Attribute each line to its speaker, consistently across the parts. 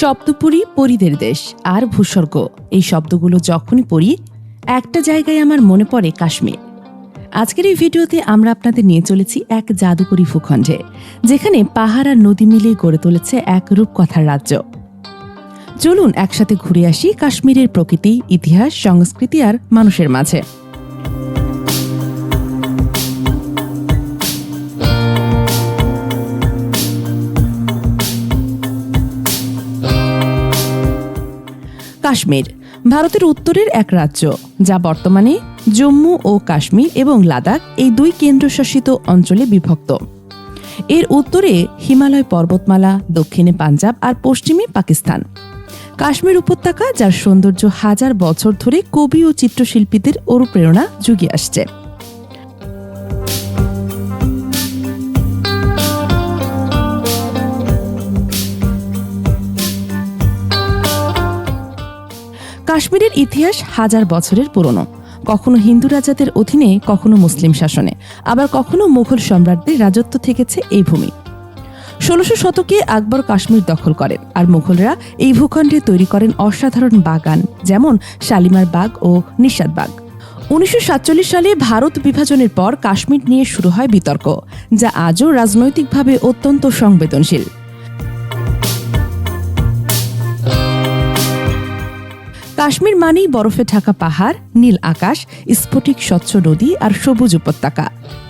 Speaker 1: শব্দপুরী পরিদের দেশ আর ভূস্বর্গ। এই শব্দগুলো যখনই পড়ি, একটা জায়গায় আমার মনে পড়ে কাশ্মীর। আজকের এই ভিডিওতে আমরা আপনাদের নিয়ে চলেছি এক জাদুকরী ভূখণ্ডে, যেখানে পাহাড় আর নদী মিলিয়ে গড়ে তুলেছে এক রূপকথার রাজ্য। চলুন একসাথে ঘুরে আসি কাশ্মীরের প্রকৃতি, ইতিহাস, সংস্কৃতি আর মানুষের মাঝে। কাশ্মীর, ভারতের উত্তরের এক রাজ্য, যা বর্তমানে জম্মু ও কাশ্মীর এবং লাদাখ এই দুই কেন্দ্রশাসিত অঞ্চলে বিভক্ত। এর উত্তরে হিমালয় পর্বতমালা, দক্ষিণে পাঞ্জাব আর পশ্চিমে পাকিস্তান। কাশ্মীর উপত্যকা, যার সৌন্দর্য হাজার বছর ধরে কবি ও চিত্রশিল্পীদের অনুপ্রেরণা যুগিয়ে আসছে। কাশ্মীরের ইতিহাস হাজার বছরের পুরনো। কখনো হিন্দু রাজাদের অধীনে, কখনো মুসলিম শাসনে। আবার কখনো মুঘল সম্রাটদের রাজত্ব থেকেছে এই ভূমি। ষোলশো শতকে আকবর কাশ্মীর দখল করেন আর মুঘলরা এই ভূখণ্ডে তৈরি করেন অসাধারণ বাগান, যেমন শালিমার বাগ ও নিষাদ বাগ। উনিশশো সাতচল্লিশ সালে ভারত বিভাজনের পর কাশ্মীর নিয়ে শুরু হয় বিতর্ক, যা আজও রাজনৈতিকভাবে অত্যন্ত সংবেদনশীল। কাশ্মীর মানেই বরফে ঢাকা পাহাড়, নীল আকাশ, স্ফটিক স্বচ্ছ নদী আর সবুজ উপত্যকা।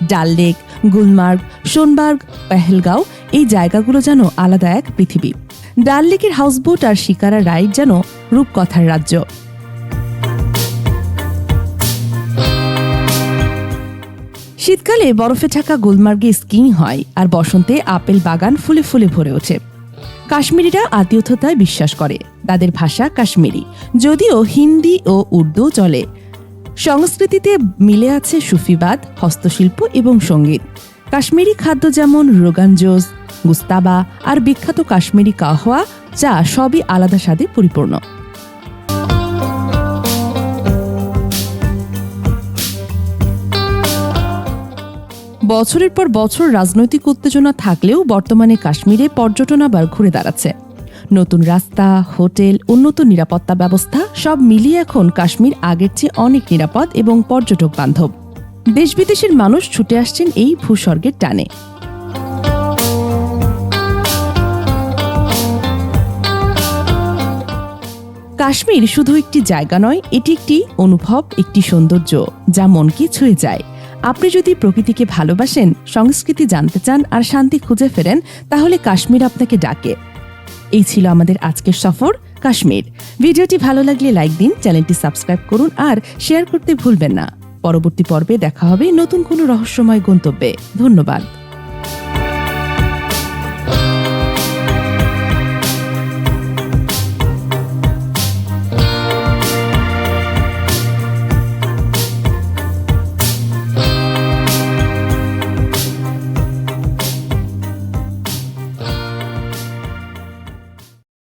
Speaker 1: ডাল লেক, গুলমার্গ, সোনবার্গ, পেহেলগাঁও, এই জায়গাগুলো যেন আলাদা এক পৃথিবী। ডাল লেকের হাউসবোট আর শিকারা রাইড যেন রূপকথার রাজ্য। শীতকালে বরফে ঢাকা গুলমার্গে স্কিং হয় আর বসন্তে আপেল বাগান ফুলে ফুলে ভরে ওঠে। কাশ্মীরিরা আত্মীয়তায় বিশ্বাস করে। তাদের ভাষা কাশ্মীরি। যদিও হিন্দি ও উর্দু চলে। সংস্কৃতিতে মিলে আছে সুফিবাদ, হস্তশিল্প এবং সংগীত। কাশ্মীরি খাদ্য যেমন রোগান জোস, গুস্তাবা আর বিখ্যাত কাশ্মীরি কাহওয়া যা সবই আলাদা স্বাদে পরিপূর্ণ। বছরের পর বছর রাজনৈতিক উত্তেজনা থাকলেও বর্তমানে কাশ্মীরে পর্যটন আবার ঘুরে দাঁড়াচ্ছে। নতুন রাস্তা, হোটেল, উন্নত নিরাপত্তা ব্যবস্থা সব মিলিয়ে এখন কাশ্মীর আগের চেয়ে অনেক নিরাপদ এবং পর্যটক বান্ধব। দেশ বিদেশের মানুষ ছুটে আসছেন এই ভূস্বর্গের টানে। কাশ্মীর শুধু একটি জায়গা নয়, এটি একটি অনুভব, একটি সৌন্দর্য, যা মনকে ছুঁয়ে যায়। আপনি যদি প্রকৃতিকে ভালোবাসেন, সংস্কৃতি জানতে চান আর শান্তি খুঁজে ফেরেন, তাহলে কাশ্মীর আপনাকে ডাকে। এই ছিল আমাদের আজকের সফর, কাশ্মীর। ভিডিওটি ভালো লাগলে লাইক দিন, চ্যানেলটি সাবস্ক্রাইব করুন আর শেয়ার করতে ভুলবেন না। পরবর্তী পর্বে দেখা হবে নতুন কোনো রহস্যময় গন্তব্যে। ধন্যবাদ।